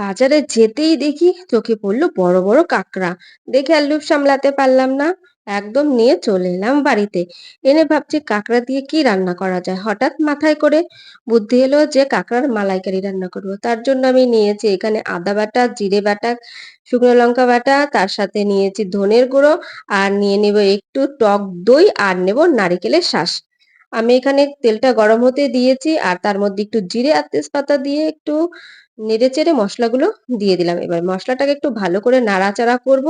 বাজারে যেতেই দেখি চোখে পড়ল বড় বড় কাঁকড়া। দেখে আর লোভ সামলাতে পারলাম না। একদম নিয়ে চলে এলাম বাড়িতে। এনে ভাবছি কাঁকড়া দিয়ে কি রান্না করা যায়? হঠাৎ মাথায় করে বুদ্ধি এলো যে কাঁকড়ার মালাইকারি রান্না করব। তার জন্য আমি নিয়েছি এখানে আদা বাটা, জিরে বাটা, শুকনো লঙ্কা বাটা, তার সাথে নিয়েছি ধনের গুঁড়ো, আর নিয়ে নেব একটু টক দই, আর নেব নারিকেলের শাঁস। আমি এখানে তেলটা গরম হতে দিয়েছি, আর তার মধ্যে একটু জিরে আর তেজপাতা দিয়ে একটু নেড়েচেড়ে মশলাগুলো দিয়ে দিলাম। এবার মশলাটাকে একটু ভালো করে নাড়াচাড়া করব।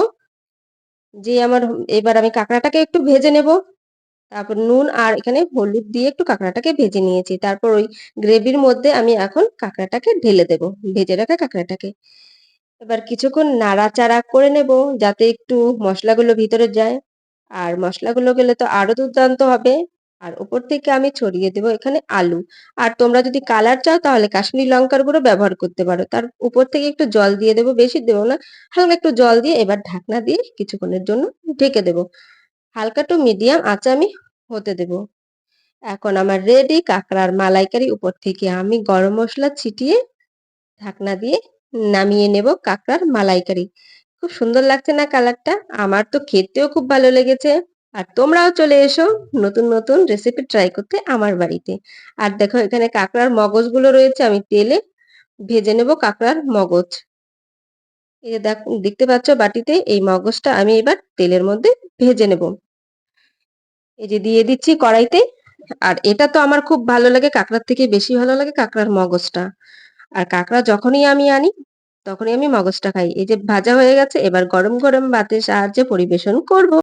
যে আমার এবার আমি কাঁকড়াটাকে একটু ভেজে নেব। তারপর নুন আর এখানে হলুদ দিয়ে একটু কাঁকড়াটাকে ভেজে নিয়েছি। তারপর ওই গ্রেভির মধ্যে আমি এখন কাঁকড়াটাকে ঢেলে দেব, ভেজে রাখা কাঁকড়াটাকে। এবার কিছুক্ষণ নাড়াচাড়া করে নেব যাতে একটু মশলাগুলো ভিতরে যায়। আর মশলাগুলো গেলে তো আরও দুর্দান্ত হবে। আর উপর থেকে আমি ছড়িয়ে দেবো এখানে আলু। আর তোমরা যদি কালার চাও তাহলে কাশ্মীরি লঙ্কার গুঁড়ো ব্যবহার করতে পারো। তার উপর থেকে একটু জল দিয়ে দেবো, বেশি দেবো না। হালকা একটু জল দিয়ে এবার ঢাকনা দিয়ে কিছুক্ষণের জন্য ঢেকে দেবো। হালকা টু মিডিয়াম আঁচে আমি হতে দেব। এখন আমার রেডি কাঁকড়ার মালাইকারি উপর থেকে আমি গরম মশলা ছিটিয়ে ঢাকনা দিয়ে নামিয়ে নেব কাঁকড়ার মালাইকারি। খুব সুন্দর লাগছে না কালারটা? আমার তো খেতেও খুব ভালো লেগেছে। আর তোমরাও চলে এসো নতুন নতুন রেসিপি ট্রাই করতে আমার বাড়িতে। আর দেখো এখানে কাঁকড়ার মগজগুলো রয়েছে, আমি তেলে ভেজে নেব কাঁকড়ার মগজ। এই দেখ, দেখতে পাচ্ছ বাটিতে এই মগজটা আমি এবার তেলের মধ্যে ভেজে নেব। এই যে দিয়ে দিচ্ছি কড়াইতে, আর এটা তো আমার খুব ভালো লাগে, কাঁকড়ার থেকে বেশি ভালো লাগে কাঁকড়ার মগজটা। আর কাঁকড়া যখনই আমি আনি, তখনই আমি মগজটা খাই। এই যে ভাজা হয়ে গেছে, এবার গরম গরম ভাতের সাহায্যে পরিবেশন করব।